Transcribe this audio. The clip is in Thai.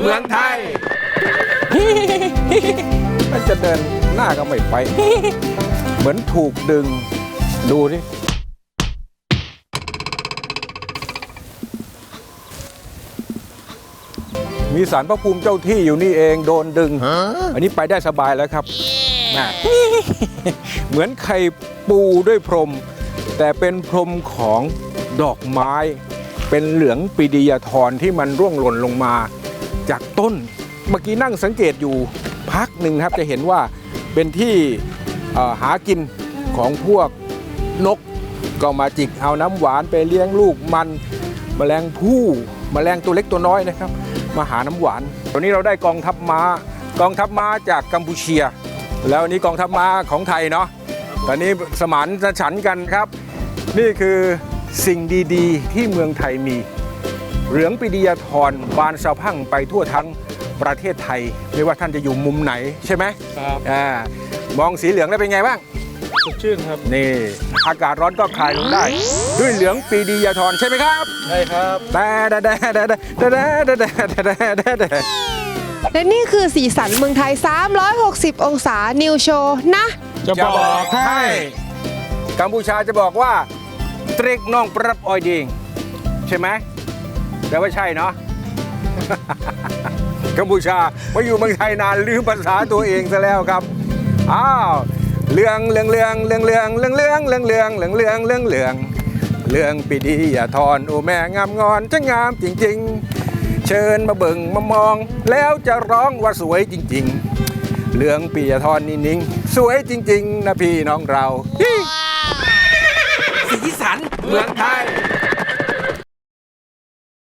เมืองไทย มันจะเดินหน้าก็ไม่ไป เหมือนถูกดึง ดูนี่มีสารพระภูมิเจ้าที่อยู่นี่เองโดนดึง อันนี้ไปได้สบายแล้วครับน่ะเหมือนไข่ปูด้วยพรม แต่เป็นพรมของดอกไม้ เป็นเหลืองปีดียาธรที่มันร่วงหล่นลงมา จากต้นเมื่อกี้นั่งสังเกตอยู่พักหนึ่งครับจะเห็นว่าเป็นที่หากินของพวกนกก็มาจิกเอาน้ำหวานไปเลี้ยงลูกมันแมลงผู้แมลงตัวเล็กตัวน้อยนะครับ มาหาน้ำหวานตอนนี้เราได้กองทัพม้ากองทัพม้าจากกัมพูเชีย แล้วนี้กองทัพม้าของไทยเนาะตอนนี้สมานฉันกันครับ นี่คือสิ่งดีๆ ที่เมืองไทยมี เหลืองปิดียาธรบานสะพรั่งไปทั่วทั้งประเทศไทย ไม่ว่าท่านจะอยู่มุมไหนใช่ไหมครับอ่ามองสีเหลืองแล้วเป็นไงบ้างสดชื่นครับนี่อากาศร้อนก็คลายลงได้ ด้วยเหลืองปีดียาธรใช่ไหมครับใช่ครับแต่แต่แต่แต่แต่แต่แต่แต่แต่แต่แต่และนี่คือสีสันเมืองไทย 360 องศานิวโชว์นะ จะบอกให้กัมพูชาจะบอกว่า ตริกน้องปรับออยดิงใช่ไหม แต่ว่าใช่เนาะ กัมพูชามาอยู่เมืองไทยนานลืมภาษาตัวเองซะแล้วครับ อ้าวเรื่องเรื่องเรื่องเรื่องเรื่องเรื่องเรื่องเรื่องเรื่องเรื่องเรื่องเรื่องเรื่องเรื่องปีดีอย่าทอนโอ้แม่งามงอนจะงามจริง ๆ เชิญมาเบิ่งมามอง แล้วจะร้องว่าสวยจริง ๆ เรื่องปียทอนนี่นิ่งสวยจริง ๆ นะพี่น้องเราสีสันเมืองไทย